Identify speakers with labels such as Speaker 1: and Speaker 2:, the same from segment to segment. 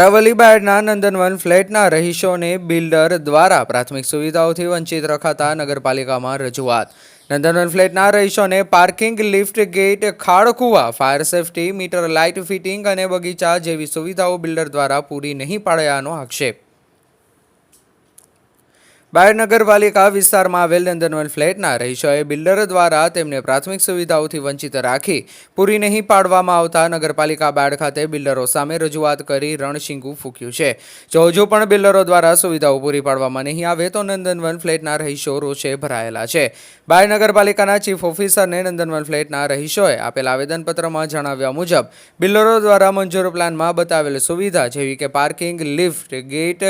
Speaker 1: અરાવલી બાયડના નંદનવન ફ્લેટના રહીશોને બિલ્ડર દ્વારા પ્રાથમિક સુવિધાઓથી વંચિત રખાતા નગરપાલિકામાં રજૂઆત. નંદનવન ફ્લેટના રહીશોને parking lift gate ખાડકુવા fire safety, meter light fitting અને બગીચા જેવી સુવિધાઓ બિલ્ડર દ્વારા પૂરી નહીં પાડ્યાનો આક્ષેપ. બાયડ નગરપાલિકા વિસ્તારમાં આવેલ નંદનવન ફ્લેટના રહીશોએ બિલ્ડર દ્વારા તેમને પ્રાથમિક સુવિધાઓથી વંચિત રાખી પૂરી નહીં પાડવામાં આવતા નગરપાલિકા બાયડ ખાતે બિલ્ડરો સામે રજૂઆત કરી રણશીંગું ફૂક્યું છે. જો હજુ પણ બિલ્ડરો દ્વારા સુવિધાઓ પૂરી પાડવામાં નહીં આવે તો નંદનવન ફ્લેટના રહીશો રોષે ભરાયેલા છે. બાયડ નગરપાલિકાના ચીફ ઓફિસરને નંદનવન ફ્લેટના રહીશોએ આપેલ આવેદનપત્રમાં જણાવ્યા મુજબ, બિલ્ડરો દ્વારા મંજૂર પ્લાનમાં બતાવેલ સુવિધા જેવી કે parking, lift, gate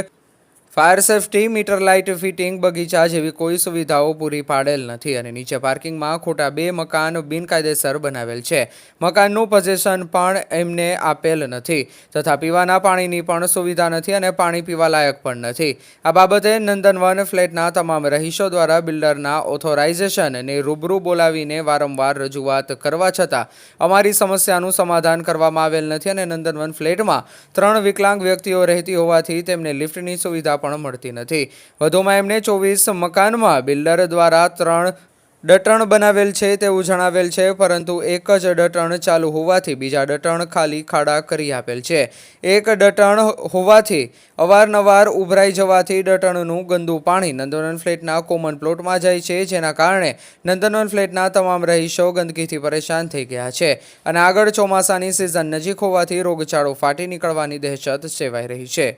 Speaker 1: fire safety, meter light fitting, બગીચા જેવી કોઈ સુવિધાઓ પૂરી પાડેલ નથી અને નીચે પાર્કિંગમાં ખોટા બે મકાન બિનકાયદેસર બનાવેલ છે. મકાનનું પોઝેશન પણ એમને આપેલ નથી તથા પીવાના પાણીની પણ સુવિધા નથી અને પાણી પીવા લાયક પણ નથી. આ બાબતે નંદનવન ફ્લેટના તમામ રહીશો દ્વારા બિલ્ડરના ઓથોરાઇઝેશનને રૂબરૂ બોલાવીને વારંવાર રજૂઆત કરવા છતાં અમારી સમસ્યાનું સમાધાન કરવામાં આવેલ નથી અને નંદનવન ફ્લેટમાં ત્રણ વિકલાંગ વ્યક્તિઓ રહેતી હોવાથી તેમને લિફ્ટની સુવિધા પણ મળતી નથી. વધુમાં એમને ચોવીસ મકાનમાં બિલ્ડર દ્વારા ત્રણ ડટણ બનાવેલ છે તેવું જણાવેલ છે, પરંતુ એક જ ડટણ ચાલુ હોવાથી બીજા ડટણ ખાલી ખાડા કરી આપેલ છે. એક ડટણ હોવાથી અવારનવાર ઉભરાઈ જવાથી ડટણનું ગંદુ પાણી નંદનવન ફ્લેટના કોમન પ્લોટમાં જાય છે, જેના કારણે નંદનવન ફ્લેટના તમામ રહીશો ગંદકીથી પરેશાન થઈ ગયા છે અને આગળ ચોમાસાની સિઝન નજીક હોવાથી રોગચાળો ફાટી નીકળવાની દહેશત સેવાઈ રહી છે.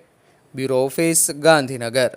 Speaker 1: Bureau office Gandhinagar.